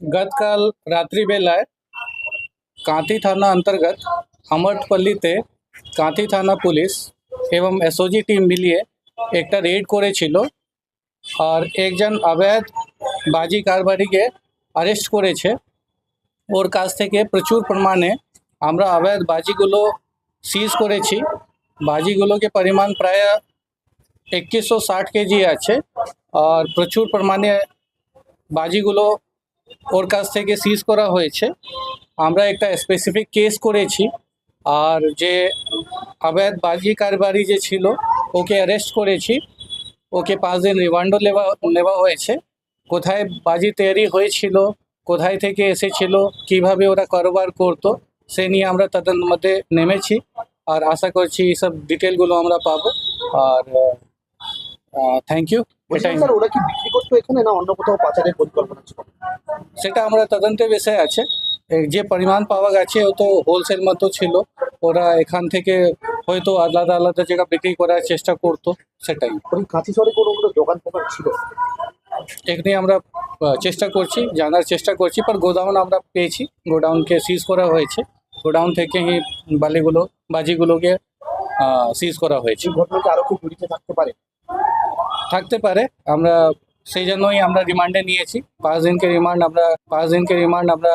গতকাল রাত্রিবেলায় কাঁথি থানা অন্তর্গত আমরপল্লিতে কাঁথি থানা পুলিশ এবং এসওজি টিম মিলিয়ে একটা রেড করেছিল আর একজন অবৈধ বাজি কারবারিকে অ্যারেস্ট করেছে ওর কাছ থেকে প্রচুর পরিমাণে আমরা অবৈধ বাজিগুলো সিজ করেছি বাজিগুলোকে পরিমাণ প্রায় একুশশো ষাট কেজি আছে আর প্রচুর পরিমাণে বাজিগুলো ওর কাছ থেকে সিজ করা হয়েছে। আমরা একটা স্পেসিফিক কেস করেছি। আর যে অবৈধ বাজি কারবারি যে ছিল, ওকে অ্যারেস্ট করেছি। ওকে পাঁচ দিন রিমান্ডও নেওয়া নেওয়া হয়েছে। কোথায় বাজি তৈরি হয়েছিল, কোথায় থেকে এসেছিল, কীভাবে ওরা কারোবার করতো, সে নিয়ে আমরা তাদের মধ্যে নেমেছি। আর আশা করছি এইসব ডিটেলগুলো আমরা পাবো। আর থ্যাংক ইউ স্যার ওরা কি বিক্রি করতো এখানে না অন্য কোথাও পাচারের পরিকল্পনা ছিল? সেটা আমরা তদন্তের বিষয় আছে। যে পরিমাণ পাওয়া গেছে ও তো হোলসেল মতো ছিল। ওরা এখান থেকে হয়তো আলাদা আলাদা জায়গা বিক্রি করার চেষ্টা করতো সেটাই। কাঁচি শহরে কোনো কোনো দোকান ফোকান ছিল? এখানে আমরা চেষ্টা করছি জানার চেষ্টা করছি পর গোডাউন আমরা পেয়েছি। গোডাউনকে সিজ করা হয়েছে। গোডাউন থেকে বালিগুলো বাজিগুলোকে সিজ করা হয়েছে। এই ঘটনাকে আরও খুব জড়িত থাকতে পারে। থাকতে পারে। আমরা সেই জন্যই আমরা রিমান্ডে নিয়েছি। পাঁচ দিনকে রিমান্ড আমরা পাঁচ দিনকে রিমান্ড আমরা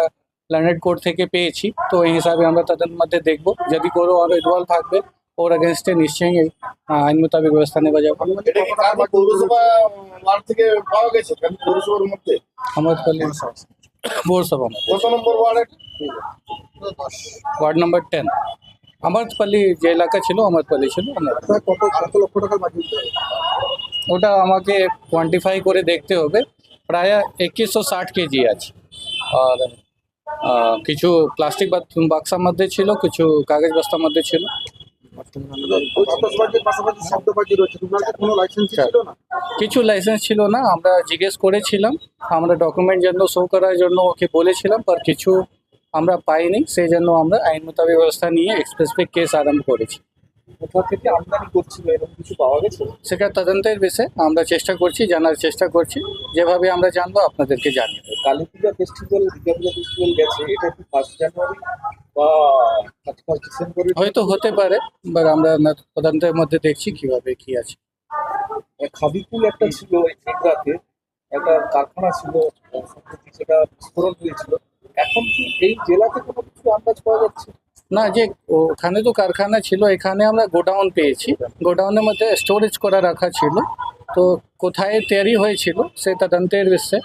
লন্ডন কোর্ট থেকে পেয়েছি। তো এই হিসাবে আমরা তাদের মধ্যে দেখব। যদি কোনো আরও ইনভলভ থাকবে ওর এগেনস্টে নিশ্চয়ই আইন মোতাবেক ব্যবস্থা নেওয়া যাবে। কি পৌরসভা ওয়ার্ড নাম্বার টেন আমরপল্লী যে এলাকা ছিল আমরপল্লী ছিল আমরা কত কত লক্ষ টাকার বাজি ওটা আমাকে কোয়ান্টিফাই করে দেখতে হবে। প্রায় একুশশো ষাট কেজি আছে। আর কিছু প্লাস্টিক বাক্সার মধ্যে ছিল কিছু কাগজ বস্তার মধ্যে ছিল। কাছে লাইসেন্স ছিল না। আমরা জিজ্ঞেস করেছিলাম। আমরা ডকুমেন্ট জন্য শো করার জন্য ওকে বলেছিলাম আর কিছু আমরা পাইনি সেই জন্য আমরা আইন মোতাবেক ব্যবস্থা নিয়ে স্পেসিফিক কেস আরম্ভ করেছি। কোথা থেকে আমদানি করছিল এরকম কিছু পাওয়া গেছে? সেটা তদন্তের বিষয়ে আমরা চেষ্টা করছি জানার চেষ্টা করছি। যেভাবে আমরা জানব আপনাদেরকে জানিয়ে দেবো। কালী পূজা ফেস্টিভ্যাল দুর্গা পূজা ফেস্টিভ্যাল গেছে এটা কি ফার্স্ট জানুয়ারি বা থার্টি ফার্স্ট ডিসেম্বরে হয়তো হতে পারে আমরা তদন্তের মধ্যে দেখছি কীভাবে কি আছে। খাবিকুল একটা ছিল এই একটা কারখানা ছিল সেটা বিস্ফোরণ হয়েছিল। এখন কি এই জেলাতে কোনো কিছু আন্দাজ পাওয়া যাচ্ছে? না যে ওখানে তো কারখানা ছিল এখানে আমরা গোডাউন পেয়েছি। গোডাউনের মধ্যে স্টোরেজ করা রাখা ছিল। তো কোথায় তৈরি হয়েছিল সে তদন্তের বিষয়ে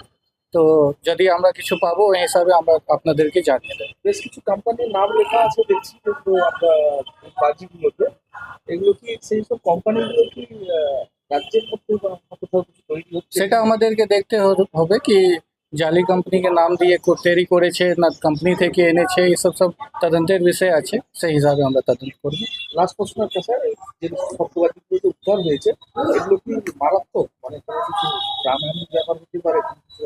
তো যদি আমরা কিছু পাবো এই হিসাবে আমরা আপনাদেরকে জানিয়ে দেবো। বেশ কিছু কোম্পানির নাম লেখা আছে দেখছি কিন্তু বাজিগুলোতে এগুলো কি সেই সব কোম্পানিগুলো কি রাজ্যের মধ্যে বা কোথাও কিছু তৈরি হচ্ছে? সেটা আমাদেরকে দেখতে হবে কি জালি কোম্পানিকে নাম দিয়ে কো- তৈরি করেছে না কোম্পানি থেকে এনেছে এসব সব তদন্তের বিষয় আছে সেই হিসাবে আমরা তদন্ত করব লাস্ট প্রশ্ন একটা স্যার এই যে শব্দবাজিগুলো যে উদ্ধার হয়েছে এগুলো কি মারাত্মক মানে কোনো কিছু প্রাণহানির ব্যাপার হতে পারে কোনো কিছু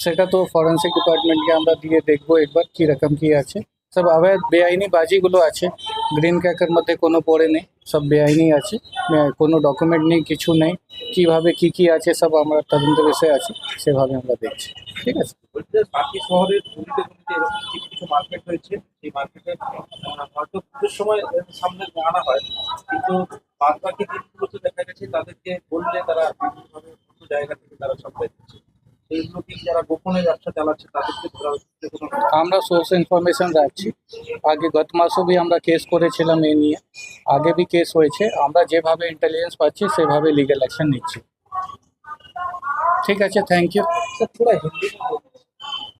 সেটা তো ফরেন্সিক ডিপার্টমেন্টকে আমরা দিয়ে দেখব একবার কি রকম কি আছে সব অবৈধ বেআইনি বাজিগুলো আছে গ্রিন ক্যাকের মধ্যে কোনো পড়ে নেই সব বেআইনি আছে। আহ, কোনো ডকুমেন্ট নেই কিছু নেই। কীভাবে কি কি আছে সব আমরা তদন্ত বিষয় আছে সেভাবে আমরা দেখছি। ঠিক আছে? বলছে বাকি শহরের গলিতে গলিতে এরকম কিছু কিছু মার্কেট রয়েছে সেই মার্কেটে হয়তো পুজোর সময় এর সামনে আনা হয় কিন্তু বাদ বাকি দিনগুলোতে দেখা গেছে তাদেরকে বললে তারা বিভিন্নভাবে অন্য জায়গা থেকে তারা সাপ্লাই দিচ্ছে এইগুলো কি যারা গোপনে ব্যবসা চালাচ্ছে তাদেরকে ধরা হচ্ছে। আমরা সোর্স ইনফরমেশন রাখছি। আগে গত মাসেও বি আমরা কেস করেছিলাম এ নিয়ে। আগে বি কেস হয়েছে। আমরা যেভাবে ইন্টেলিজেন্স পাচ্ছি সেভাবে লিগাল অ্যাকশন নিচ্ছি। ঠিক আছে থ্যাংক ইউ স্যার পুরো হিন্দি